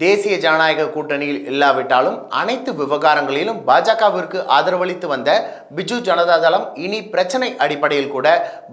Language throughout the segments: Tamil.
தேசிய ஜனநாயக கூட்டணியில் இல்லாவிட்டாலும் அனைத்து விவகாரங்களிலும் பாஜகவிற்கு ஆதரவளித்து வந்த பிஜு ஜனதா தளம் இனி பிரச்சனை அடிப்படையில் கூட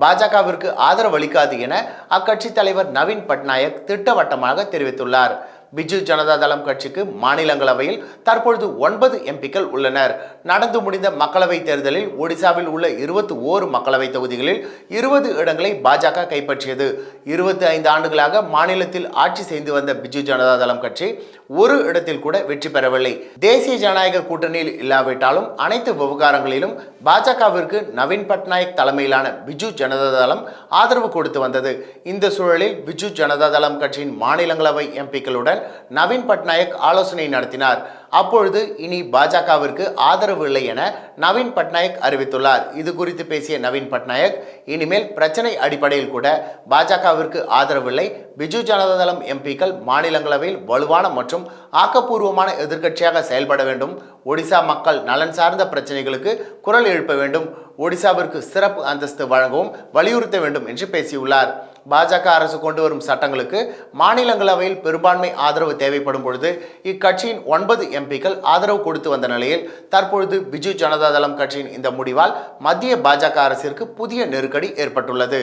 பாஜகவிற்கு ஆதரவளிக்காது என அக்கட்சி தலைவர் நவீன் பட்நாயக் திட்டவட்டமாக தெரிவித்துள்ளார். பிஜு ஜனதா தளம் கட்சிக்கு மாநிலங்களவையில் தற்பொழுது ஒன்பது எம்பிக்கள் உள்ளனர். நடந்து முடிந்த மக்களவைத் தேர்தலில் ஒடிசாவில் உள்ள இருபத்தி ஓரு மக்களவைத் தொகுதிகளில் இருபது இடங்களை பாஜக கைப்பற்றியது. இருபத்தி ஐந்து ஆண்டுகளாக மாநிலத்தில் ஆட்சி செய்து வந்த பிஜு ஜனதா தளம் கட்சி ஒரு இடத்தில் கூட வெற்றி பெறவில்லை. தேசிய ஜனநாயக கூட்டணியில் இல்லாவிட்டாலும் அனைத்து விவகாரங்களிலும் பாஜகவிற்கு நவீன் பட்நாயக் தலைமையிலான பிஜு ஜனதா தளம் ஆதரவு கொடுத்து வந்தது. இந்த சூழலில் பிஜு ஜனதா தளம் கட்சியின் மாநிலங்களவை எம்பிக்களுடன் நவீன் பட்நாயக் ஆலோசனை நடத்தினார். அப்பொழுது இனி பாஜகவிற்கு ஆதரவு இல்லை என நவீன் பட்நாயக் அறிவித்துள்ளார். இது குறித்து பேசிய நவீன் பட்நாயக் இனிமேல் பிரச்சனை அடிப்படையில் கூட பாஜகவிற்கு ஆதரவில்லை பிஜு ஜனதாதளம் எம்பிக்கள் மாநிலங்களவையில் வலுவான மற்றும் ஆக்கப்பூர்வமான எதிர்க்கட்சியாக செயல்பட வேண்டும். ஒடிசா மக்கள் நலன் சார்ந்த பிரச்சனைகளுக்கு குரல் எழுப்ப வேண்டும். ஒடிசாவிற்கு சிறப்பு அந்தஸ்து வழங்கவும் வலியுறுத்த வேண்டும் என்று பேசியுள்ளார். பாஜக அரசு கொண்டு வரும் சட்டங்களுக்கு மாநிலங்களவையில் பெரும்பான்மை ஆதரவு தேவைப்படும் பொழுது இக்கட்சியின் ஒன்பது எம்பிக்கள் ஆதரவு கொடுத்து வந்த நிலையில் தற்பொழுது பிஜு ஜனதா தளம் கட்சியின் இந்த முடிவால் மத்திய பாஜக அரசிற்கு புதிய நெருக்கடி ஏற்பட்டுள்ளது.